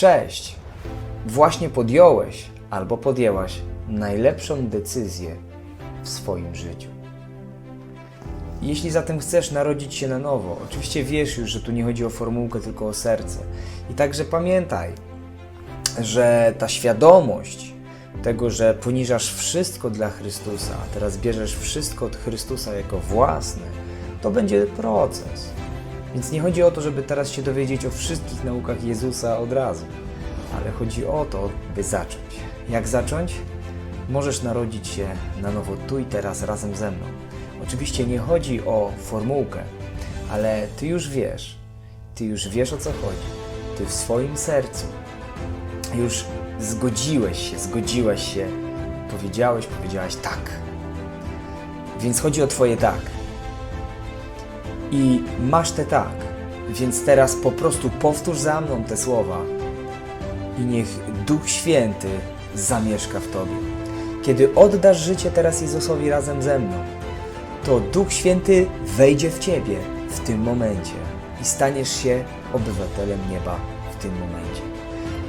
Cześć! Właśnie podjąłeś albo podjęłaś najlepszą decyzję w swoim życiu. Jeśli zatem chcesz narodzić się na nowo, oczywiście wiesz już, że tu nie chodzi o formułkę, tylko o serce. I także pamiętaj, że ta świadomość tego, że poniżasz wszystko dla Chrystusa, a teraz bierzesz wszystko od Chrystusa jako własne, to będzie proces. Więc nie chodzi o to, żeby teraz się dowiedzieć o wszystkich naukach Jezusa od razu, ale chodzi o to, by zacząć. Jak zacząć? Możesz narodzić się na nowo tu i teraz razem ze mną. Oczywiście nie chodzi o formułkę, ale ty już wiesz, ty już wiesz o co chodzi. Ty w swoim sercu już zgodziłeś się, zgodziłaś się, powiedziałeś, powiedziałaś tak. Więc chodzi o Twoje tak. I masz te tak. Więc teraz po prostu powtórz za mną te słowa i niech Duch Święty zamieszka w Tobie. Kiedy oddasz życie teraz Jezusowi razem ze mną, to Duch Święty wejdzie w Ciebie w tym momencie i staniesz się obywatelem nieba w tym momencie.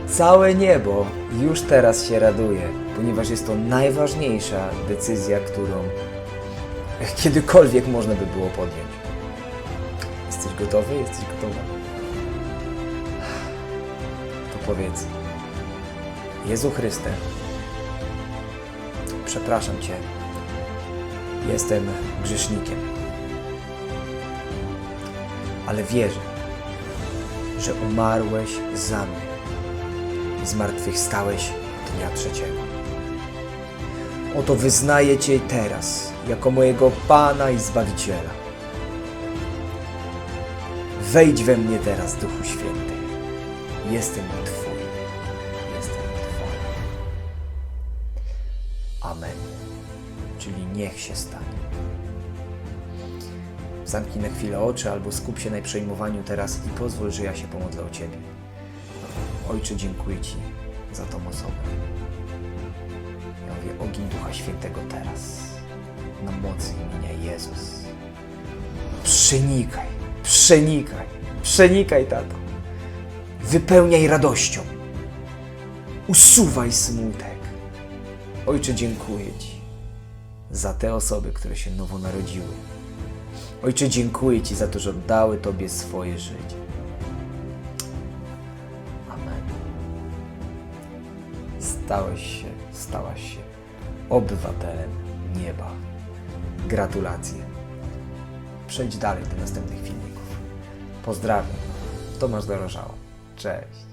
Całe niebo już teraz się raduje, ponieważ jest to najważniejsza decyzja, którą kiedykolwiek można by było podjąć. Jesteś gotowy? Jesteś gotowa? To powiedz. Jezu Chryste, przepraszam Cię. Jestem grzesznikiem. Ale wierzę, że umarłeś za mnie i zmartwychwstałeś dnia trzeciego. Oto wyznaję Cię teraz jako mojego Pana i Zbawiciela. Wejdź we mnie teraz, Duchu Święty. Jestem Twój. Jestem Twoja. Amen. Czyli niech się stanie. Zamknij na chwilę oczy albo skup się na przejmowaniu teraz i pozwól, że ja się pomodlę o Ciebie. Ojcze, dziękuję Ci za tą osobę. Ja mówię ogień Ducha Świętego teraz, na mocy imienia Jezus. Przenikaj, przenikaj, przenikaj, tato. Wypełniaj radością. Usuwaj smutek. Ojcze, dziękuję Ci za te osoby, które się nowo narodziły. Ojcze, dziękuję Ci za to, że oddały Tobie swoje życie. Amen. Stałeś się, stałaś się obywatelem nieba. Gratulacje. Przejdź dalej do następnych filmików. Pozdrawiam. Tomasz Dorożało. Cześć.